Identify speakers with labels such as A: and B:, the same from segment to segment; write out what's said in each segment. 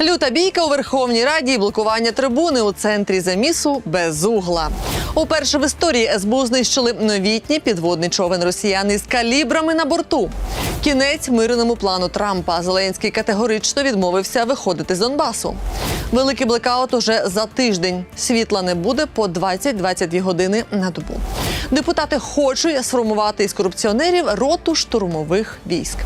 A: Люта бійка у Верховній Раді і блокування трибуни у центрі замісу без угла. Уперше в історії СБУ знищили новітній підводний човен росіян із калібрами на борту. Кінець мирному плану Трампа. Зеленський категорично відмовився виходити з Донбасу. Великий блекаут уже за тиждень. Світла не буде по 20-22 години на добу. Депутати хочуть сформувати із корупціонерів роту штурмових військ.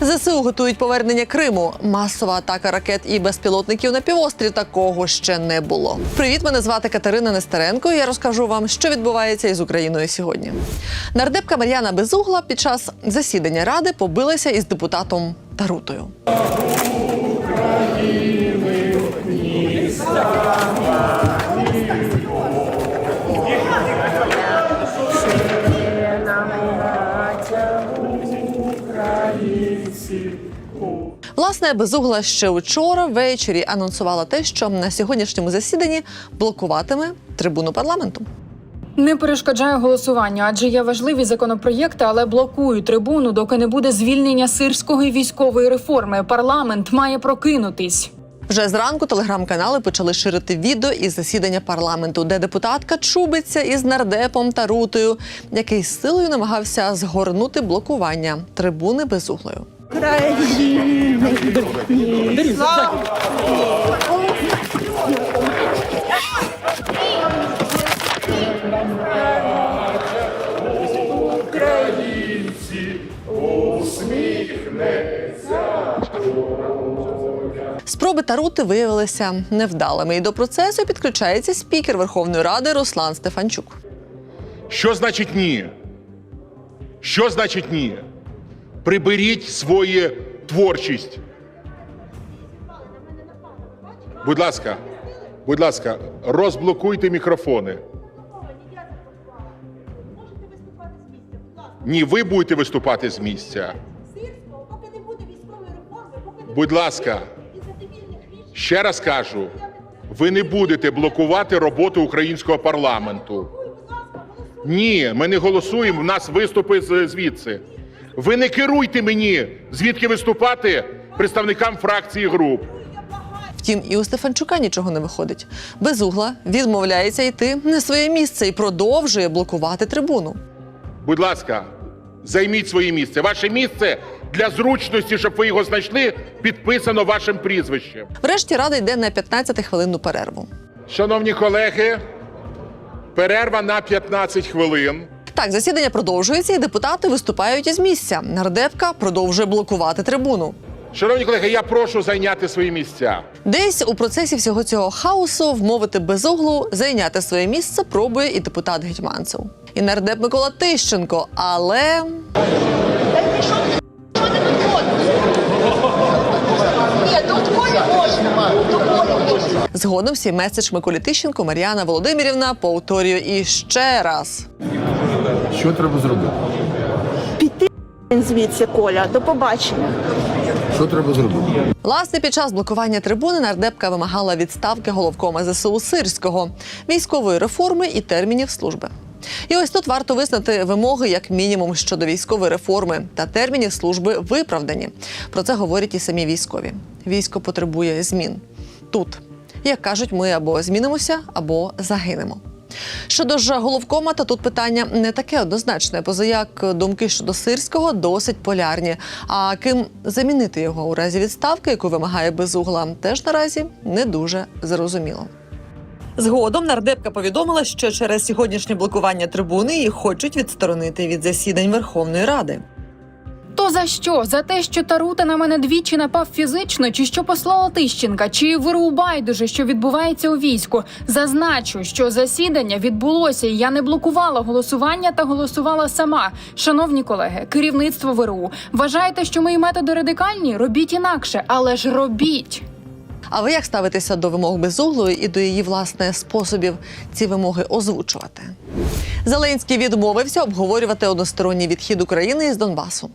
A: ЗСУ готують повернення Криму. Масова атака ракет і безпілотників на півострів такого ще не було. Привіт, мене звати Катерина Нестеренко. Я розкажу вам, що відбувається із Україною сьогодні. Нардепка Мар'яна Безугла під час засідання ради побилася із депутатом Тарутою. Власне, безугла ще вчора ввечері анонсувала те, що на сьогоднішньому засіданні блокуватиме трибуну парламенту.
B: Не перешкоджаю голосуванню, адже є важливі законопроєкти, але блокую трибуну, доки не буде звільнення сирського і військової реформи. Парламент має прокинутись.
A: Вже зранку телеграм-канали почали ширити відео із засідання парламенту, де депутатка чубиться із нардепом та рутою, який з силою намагався згорнути блокування трибуни безуглою. Спроби Тарути виявилися невдалими, і до процесу підключається спікер Верховної Ради Руслан Стефанчук.
C: Що значить ні? Що значить ні? Приберіть свою творчість. Будь ласка, будь ласка, розблокуйте мікрофони. Ні, ви будете виступати з місця.
D: Сирського, поки
C: ще раз кажу: ви не будете блокувати роботу українського парламенту. Ні, ми не голосуємо. В нас виступи звідси. Ви не керуйте мені, звідки виступати представникам фракції груп.
A: Втім, і у Стефанчука нічого не виходить. Безугла відмовляється йти на своє місце і продовжує блокувати трибуну.
C: Будь ласка, займіть своє місце. Ваше місце для зручності, щоб ви його знайшли, підписано вашим прізвищем.
A: Врешті рада йде на 15-хвилинну перерву.
C: Шановні колеги, перерва на 15 хвилин.
A: Так, засідання продовжується, і депутати виступають із місця. Нардепка продовжує блокувати трибуну.
C: Шановні колеги, я прошу зайняти свої місця.
A: Десь у процесі всього цього хаосу вмовити безуглу зайняти своє місце пробує і депутат Гетьманцев. І нардеп Микола Тищенко, але
D: Ні,
A: згодом свій меседж Миколі Тищенко Мар'яна Володимирівна повторює іще раз.
E: Що треба зробити?
F: Піти звідси, Коля. До побачення.
E: Що треба зробити?
A: Власне, під час блокування трибуни нардепка вимагала відставки головкома ЗСУ Сирського, військової реформи і термінів служби. І ось тут варто визнати вимоги як мінімум щодо військової реформи та термінів служби виправдані. Про це говорять і самі військові. Військо потребує змін тут. Як кажуть, ми або змінимося, або загинемо. Щодо ж головкома, то тут питання не таке однозначне, позаяк думки щодо сирського досить полярні. А ким замінити його у разі відставки, яку вимагає безугла, теж наразі не дуже зрозуміло. Згодом нардепка повідомила, що через сьогоднішнє блокування трибуни її хочуть відсторонити від засідань Верховної Ради.
B: То за що? За те, що Тарута на мене двічі напав фізично, чи що послала Тищенка, чи ВРУ байдуже, що відбувається у війську. Зазначу, що засідання відбулося, і я не блокувала голосування та голосувала сама. Шановні колеги, керівництво ВРУ, вважаєте, що мої методи радикальні? Робіть інакше, але ж робіть.
A: А ви як ставитеся до вимог безуглої і до її власне способів ці вимоги озвучувати? Зеленський відмовився обговорювати односторонній відхід України із Донбасу.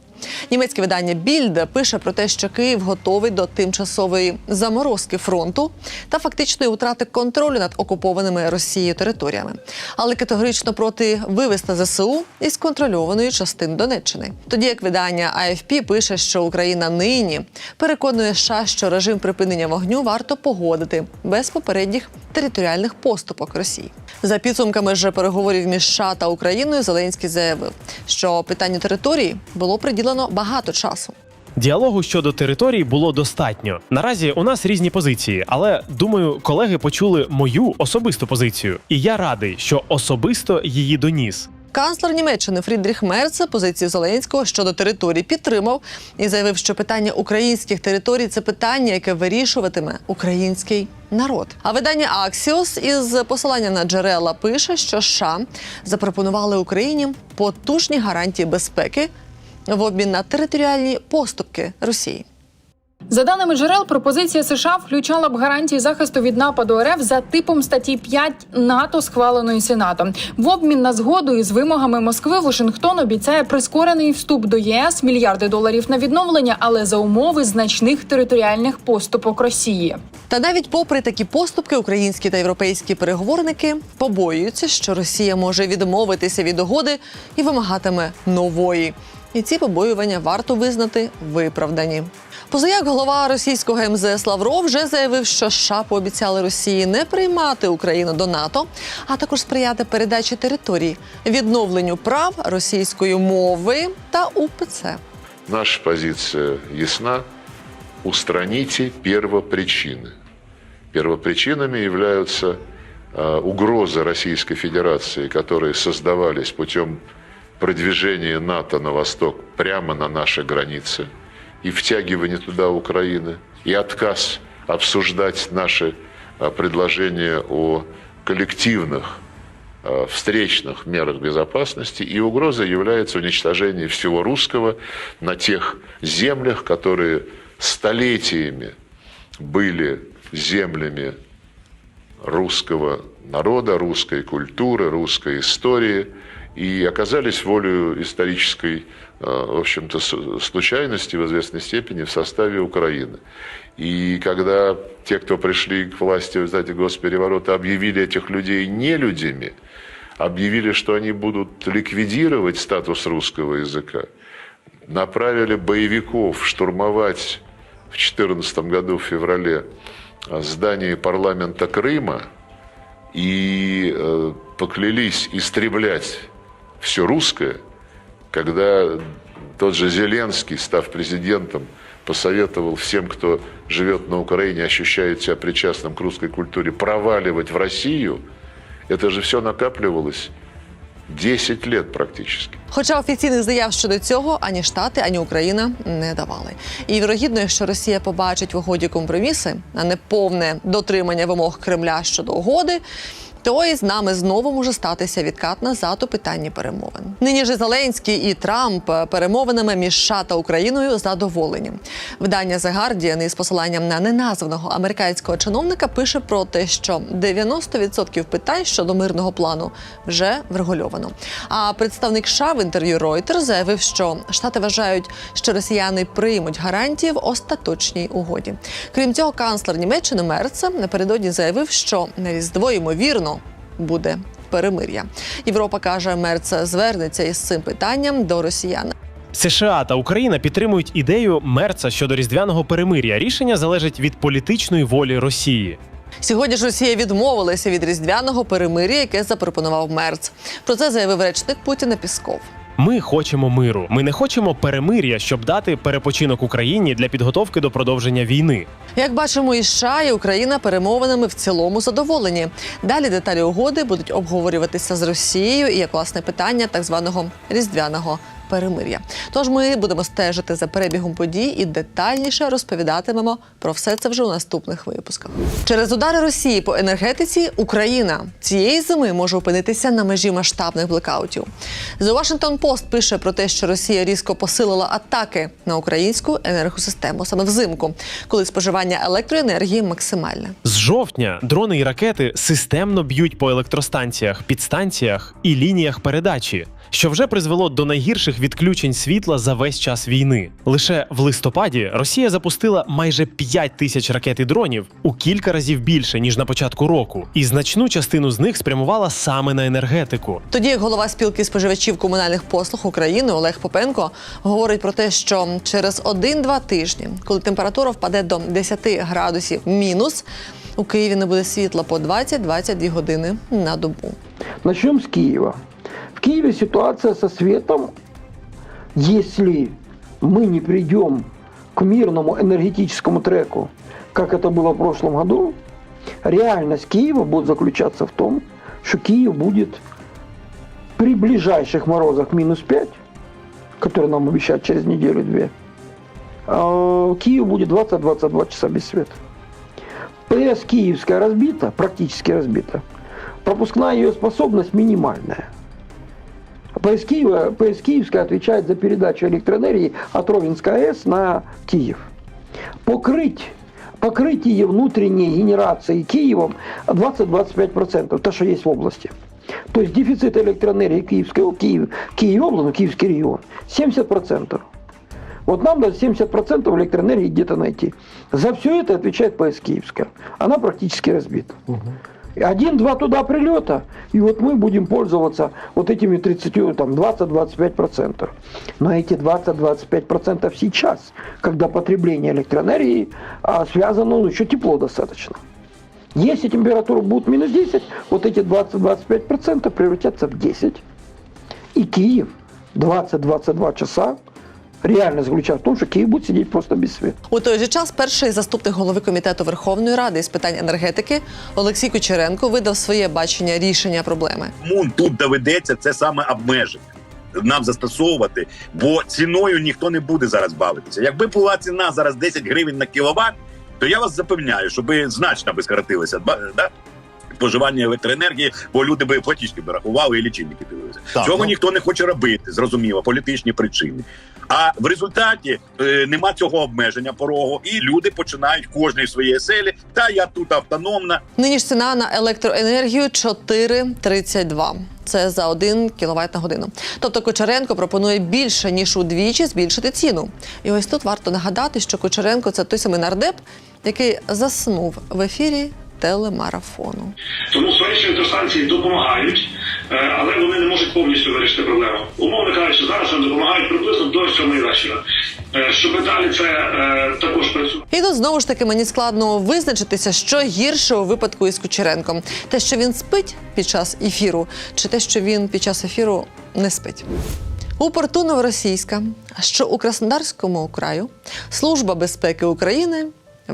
A: Німецьке видання Більд пише про те, що Київ готовий до тимчасової заморозки фронту та фактичної утрати контролю над окупованими Росією територіями, але категорично проти вивести ЗСУ із контрольованої частини Донеччини. Тоді як видання AFP пише, що Україна нині переконує США, що режим припинення вогню варто погодити без попередніх територіальних поступок Росії. За підсумками ж переговорів між США та Україною, Зеленський заявив, що питанню території було приділено багато часу.
G: Діалогу щодо територій було достатньо. Наразі у нас різні позиції, але думаю, колеги почули мою особисту позицію, і я радий, що особисто її доніс.
A: Канцлер Німеччини Фрідріх Мерц позицію Зеленського щодо територій підтримав і заявив, що питання українських територій це питання, яке вирішуватиме український народ. А видання Аксіос із посилання на джерела пише, що США запропонували Україні потужні гарантії безпеки в обмін на територіальні поступки Росії.
B: За даними джерел, пропозиція США включала б гарантії захисту від нападу РФ за типом статті 5 НАТО, схваленої Сенатом. В обмін на згоду із вимогами Москви Вашингтон обіцяє прискорений вступ до єС, мільярди доларів на відновлення, але за умови значних територіальних поступок Росії.
A: Та навіть попри такі поступки, українські та європейські переговорники побоюються, що Росія може відмовитися від угоди і вимагатиме нової. І ці побоювання варто визнати виправдані. Позаяк голова російського МЗС Лавров вже заявив, що США пообіцяли Росії не приймати Україну до НАТО, а також сприяти передачі територій, відновленню прав російської мови та УПЦ.
H: Наша позиция ясна. Устраните первопричины. Первопричинами являются э, угрозы Российской Федерации, которые создавались путем продвижения НАТО на восток прямо на наши границы и втягивания туда Украины, и отказ обсуждать наши э, предложения о коллективных э, встречных мерах безопасности, и угрозой является уничтожение всего русского на тех землях, которые столетиями были землями русского народа, русской культуры, русской истории и оказались волею исторической, в общем-то, случайности в известной степени в составе Украины. И когда те, кто пришли к власти в результате госпереворота, объявили этих людей не людьми, объявили, что они будут ликвидировать статус русского языка, направили боевиков штурмовать в 2014 году, в феврале, а, здание парламента Крыма и э, поклялись истреблять все русское, когда тот же Зеленский, став президентом, посоветовал всем, кто живет на Украине, ощущает себя причастным к русской культуре, проваливать в Россию, это же все накапливалось 10 лет практически.
A: Хоча офіційних заяв щодо цього ані Штати, ані Україна не давали. І вірогідно, якщо Росія побачить в угоді компроміси, а не повне дотримання вимог Кремля щодо угоди. То і з нами знову може статися відкат назад у питанні перемовин. Нині ж Зеленський і Трамп перемовинами між США та Україною задоволені. Видання The Guardian із посиланням на неназваного американського чиновника пише про те, що 90% питань щодо мирного плану вже врегульовано. А представник США в інтерв'ю Reuters заявив, що Штати вважають, що росіяни приймуть гарантії в остаточній угоді. Крім цього, канцлер Німеччини Мерц напередодні заявив, що на різдво ймовірно буде перемир'я. Європа каже, Мерц звернеться із цим питанням до росіян.
G: США та Україна підтримують ідею Мерца щодо різдвяного перемир'я. Рішення залежить від політичної волі Росії.
A: Сьогодні ж Росія відмовилася від різдвяного перемир'я, яке запропонував Мерц. Про це заявив речник Путіна Пісков.
G: Ми хочемо миру. Ми не хочемо перемир'я, щоб дати перепочинок Україні для підготовки до продовження війни.
A: Як бачимо, і США, і Україна перемовинами в цілому задоволені. Далі деталі угоди будуть обговорюватися з Росією і як власне питання так званого різдвяного перемир'я. Тож ми будемо стежити за перебігом подій і детальніше розповідатимемо про все це вже у наступних випусках. Через удари Росії по енергетиці Україна цієї зими може опинитися на межі масштабних блекаутів. The Washington Post пише про те, що Росія різко посилила атаки на українську енергосистему саме взимку, коли споживання електроенергії максимальне.
G: З жовтня дрони і ракети системно б'ють по електростанціях, підстанціях і лініях передачі, що вже призвело до найгірших відключень світла за весь час війни. Лише в листопаді Росія запустила майже 5 тисяч ракет і дронів у кілька разів більше ніж на початку року, і значну частину з них спрямувала саме на енергетику.
A: Тоді як голова спілки споживачів комунальних послуг України Олег Попенко говорить про те, що через 1-2 тижні, коли температура впаде до 10 градусів мінус, у Києві не буде світла по 20-22 години на добу.
I: Начнем с Киева. В Киеве ситуация со светом, если мы не придем к мирному энергетическому треку, как это было в прошлом году, реальность Киева будет заключаться в том, что Киев будет при ближайших морозах минус 5, которые нам обещают через неделю-две, э, Киев будет 20-22 часа без света. ПС Киевская разбита, практически разбита. Пропускная ее способность минимальная. ПС, Киева, ПС Киевская отвечает за передачу электроэнергии от Ровенской АЭС на Киев. Покрыть покрытие внутренней генерации Киевом 20-25%, то, что есть в области. То есть дефицит электроэнергии Киевской, Киев, Киев область, ну, Киевский регион, 70%. Вот нам надо 70% электроэнергии где-то найти. За все это отвечает ПС Киевская. Она практически разбита. Один-два туда прилета, и вот мы будем пользоваться вот этими 30, там, 20-25%. Но эти 20-25% сейчас, когда потребление электроэнергии а, связано, ну, еще тепло достаточно. Если температура будет минус 10, вот эти 20-25% превратятся в 10. И Киев 20-22 часа реально заключается в том, что Киев будет сидеть просто без света.
A: У той же час перший заступник голови комітету Верховної Ради з питань енергетики Олексій Кучеренко видав своє бачення рішення проблеми.
J: Тому тут доведеться це саме обмеження. Нам застосовувати, бо ціною ніхто не буде зараз бавитися. Якби була ціна зараз 10 гривень на кіловат, то я вас запевняю, що би значно би скоротилося да? споживання електроенергії, бо люди би платіжки би рахували і лічильники дивилися. Цього
G: ну.
J: ніхто не хоче робити, зрозуміло, політичні причини. А в результаті е, нема цього обмеження порогу, і люди починають кожний в своїй селі. Та я тут автономна,
A: Нині ж ціна на електроенергію 4,32. Це за 1 кВт на годину. Тобто Кучеренко пропонує більше ніж удвічі збільшити ціну. І ось тут варто нагадати, що Кучеренко це той самий нардеп, який заснув в ефірі телемарафону.
K: Тому сонячні електростанції допомагають, е, але вони не можуть повністю вирішити проблему. Умовно кажучи, зараз вони допомагають приблизно до 7 вечора. Е, Щоб далі це е, також працювало.
A: І тут знову ж таки мені складно визначитися, що гірше у випадку із Кучеренком: те, що він спить під час ефіру, чи те, що він під час ефіру не спить. У порту Новоросійська, що у Краснодарському краю, Служба безпеки України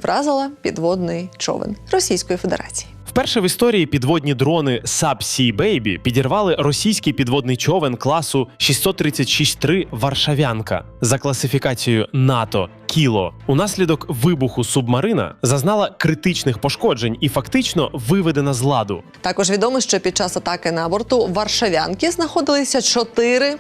A: вразила підводний човен Російської Федерації.
G: Вперше в історії підводні дрони Subsea Baby підірвали російський підводний човен класу 636-3 Варшавянка за класифікацією НАТО Кіло. Унаслідок вибуху субмарина зазнала критичних пошкоджень і фактично виведена з ладу.
A: Також відомо, що під час атаки на борту Варшавянки знаходилися чотири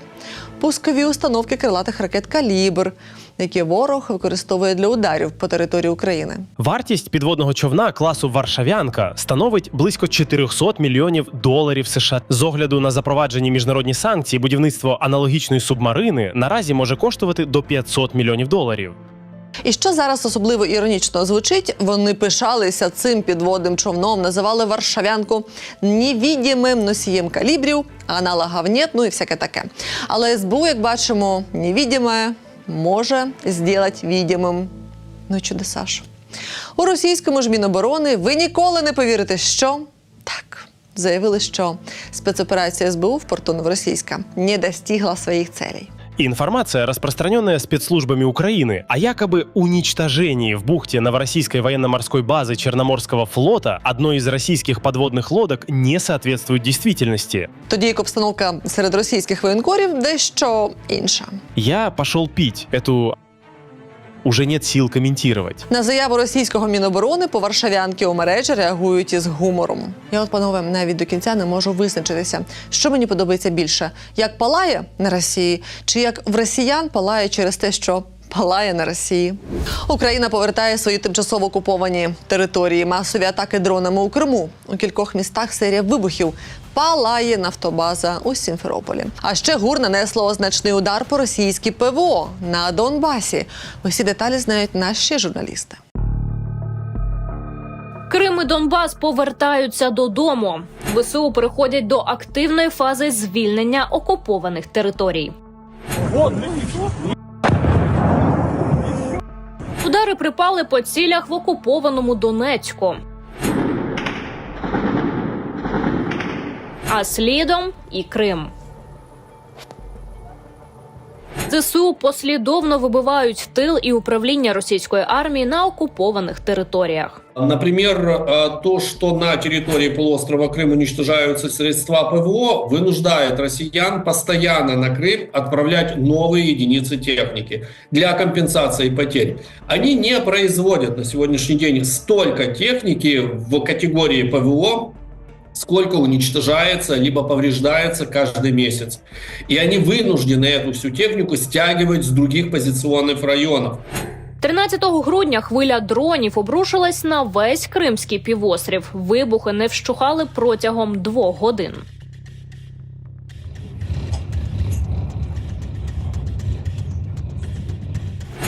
A: пускові установки крилатих ракет Калібр, які ворог використовує для ударів по території України.
G: Вартість підводного човна класу Варшавянка становить близько 400 мільйонів доларів США. З огляду на запроваджені міжнародні санкції, будівництво аналогічної субмарини наразі може коштувати до 500 мільйонів доларів.
A: І що зараз особливо іронічно звучить, вони пишалися цим підводним човном, називали Варшавянку невідімим носієм калібрів, аналогів нет, ну і всяке таке. Але СБУ, як бачимо, невідіме може зробити відімим. Ну чудеса ж. У російському ж Міноборони ви ніколи не повірите, що так. Заявили, що спецоперація СБУ в порту Новоросійська не достигла своїх целей.
G: Информация, распространенная спецслужбами Украины о якобы уничтожении в бухте новороссийской военно-морской базы Черноморского флота одной из российских подводных лодок, не соответствует действительности.
A: Тоді як обстановка серед російських воєнкорів дещо інша.
G: Я пошел пить эту... Уже нет сил комментировать.
A: На заяву російського міноборони по Варшавянки у мережі реагують із гумором. Я от, панове, навіть до кінця не можу визначитися, що мені подобається більше: як палає на Росії, чи як в росіян палає через те, що палає на Росії. Україна повертає свої тимчасово окуповані території. Масові атаки дронами у Криму. У кількох містах серія вибухів. Палає нафтобаза у Сімферополі. А ще ГУР нанесло значний удар по російській ПВО на Донбасі. Усі деталі знають наші журналісти.
L: Крим і Донбас повертаються додому. ВСУ переходять до активної фази звільнення окупованих територій. Удари припали по цілях в окупованому Донецьку. А слідом і Крим. ЗСУ послідовно вибивають тил і управління російської армії на окупованих територіях.
M: Например, э, то, что на территории полуострова Крым уничтожаются средства ПВО, вынуждает россиян постоянно на Крым отправлять новые единицы техники для компенсации потерь. Они не производят на сегодняшний день столько техники в категории ПВО, сколько уничтожается либо повреждается каждый месяц. И они вынуждены эту всю технику стягивать с других позиционных районов.
L: 13 грудня хвиля дронів обрушилась на весь Кримський півострів. Вибухи не вщухали протягом двох годин.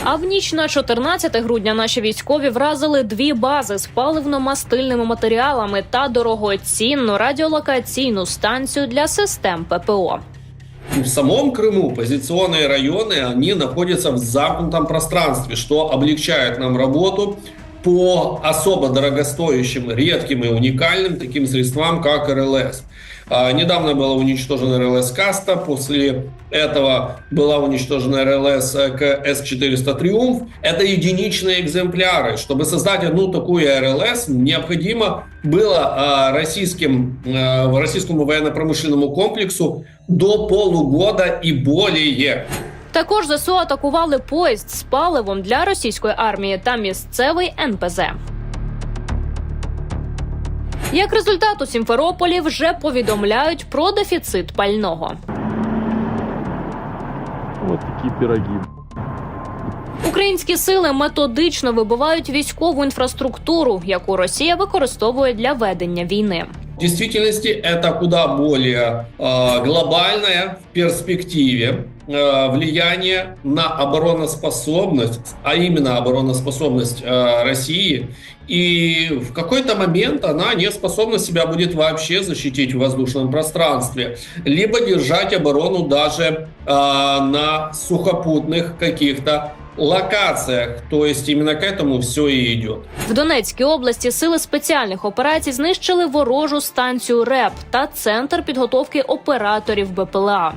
L: А в ніч на 14 грудня наші військові вразили дві бази з паливно-мастильними матеріалами та дорогоцінну радіолокаційну станцію для систем ППО
M: В самом Крыму позиционные районы, они находятся в замкнутом пространстве, что облегчает нам работу по особо дорогостоящим, редким и уникальным таким средствам, как РЛС. А, недавно была уничтожена РЛС Каста, после этого была уничтожена РЛС КС-400 Триумф. Это единичные экземпляры. Чтобы создать одну такую РЛС, необходимо было а, российским, а, российскому военно-промышленному комплексу до полугода и более.
L: Також ЗСУ атакували поїзд з паливом для російської армії та місцевий НПЗ. Як результат, у Сімферополі вже повідомляють про дефіцит пального.
E: Ось такі пироги.
L: Українські сили методично вибивають військову інфраструктуру, яку Росія використовує для ведення війни.
M: В действительности это куда более э, глобальное в перспективе э, влияние на обороноспособность, а именно обороноспособность э, России. И в какой-то момент она не способна себя будет вообще защитить в воздушном пространстве, либо держать оборону даже э, на сухопутных каких-то локациях. То есть именно к этому все и идет.
L: В Донецькій області сили спеціальних операцій знищили ворожу станцію РЕП та центр підготовки операторів БПЛА.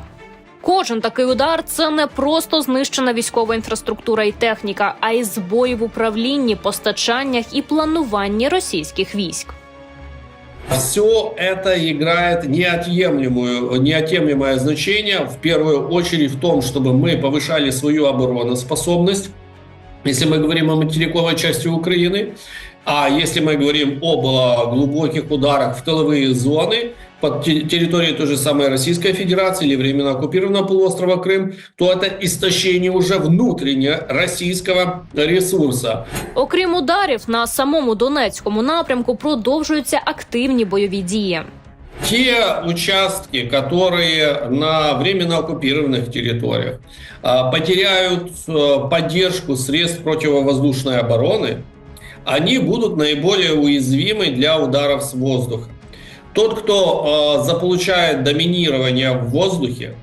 L: Кожен такий удар це не просто знищена військова інфраструктура і техніка, а й збої в управлінні, постачаннях і плануванні російських військ.
M: Все это играет неотъемлемую, неотъемлемое значение, в первую очередь в том, чтобы мы повышали свою обороноспособность, если мы говорим о материковой части Украины, а если мы говорим об э, глубоких ударах в тыловые зоны, под те- территорией той же самой Российской Федерации или временно оккупированного полуострова Крым, то это истощение уже внутренне российского ресурса.
L: Окрім ударів, на самому Донецькому напрямку продовжуються активні бойові дії.
M: те участки, которые на временно оккупированных территориях а, потеряют э, поддержку средств противовоздушной обороны, они будут наиболее уязвимы для ударов с воздуха. Тот, кто э, заполучает доминирование в воздухе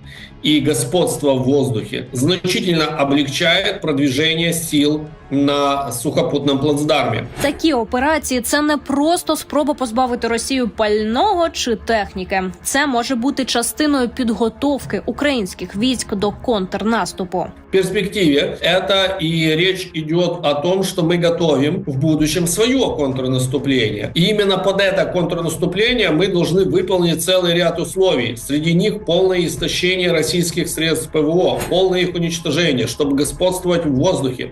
M: и господство в воздухе, значительно облегчает продвижение сил на сухопутном плацдарме.
L: Такі операції це не просто спроба позбавити Росію пального чи техніки. Це може бути частиною підготовки українських військ до контрнаступу.
M: В перспективе это и речь идет о том, что мы готовим в будущем свое контрнаступление. И именно под это контрнаступление мы должны выполнить целый ряд условий. Среди них полное истощение российских средств ПВО, полное их уничтожение, чтобы господствовать в воздухе.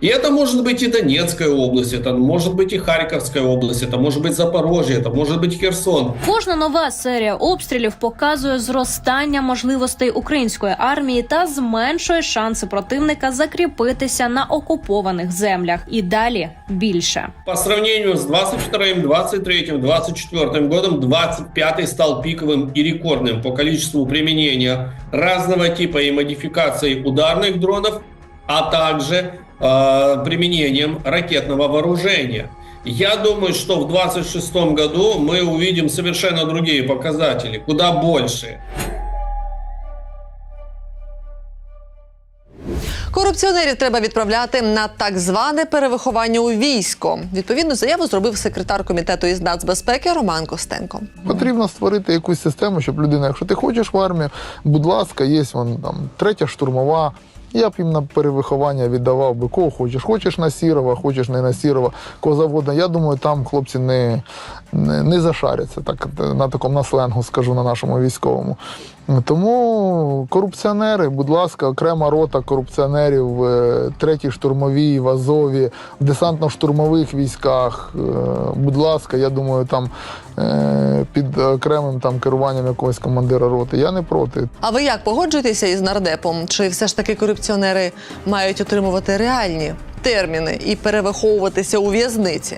M: И это может быть и Донецкая область, это может быть и Харьковская область, это может быть Запорожье, это может быть Херсон.
L: Кожна нова серія обстрілів показує зростання можливостей української армії та зменшує шанси противника закріпитися на окупованих землях. І далі більше.
M: По сравнению с 22, 23, 24 годом, 25 стал пиковым и рекордным по количеству применения разного типа и модификаций ударных дронов, а также э, применением ракетного вооружения. Я думаю, что в 26 году мы увидим совершенно другие показатели, куда больше.
A: Корупціонерів треба відправляти на так зване перевиховання у військо. Відповідну заяву зробив секретар комітету із нацбезпеки Роман Костенко.
N: Потрібно створити якусь систему, щоб людина, якщо ти хочеш в армію, будь ласка, є вон там третя штурмова. Я б їм на перевиховання віддавав би кого хочеш. Хочеш на Сірова, хочеш не на Сірова, кого завгодно. Я думаю, там хлопці не, не, не зашаряться, так на такому на сленгу скажу на нашому військовому. Тому корупціонери, будь ласка, окрема рота корупціонерів в е, третій штурмовій, в Азові, в десантно-штурмових військах. Е, Будь ласка, я думаю, там е, під окремим там керуванням якогось командира роти. Я не проти.
A: А ви як погоджуєтеся із нардепом? Чи все ж таки корупціонери мають отримувати реальні терміни і перевиховуватися у в'язниці?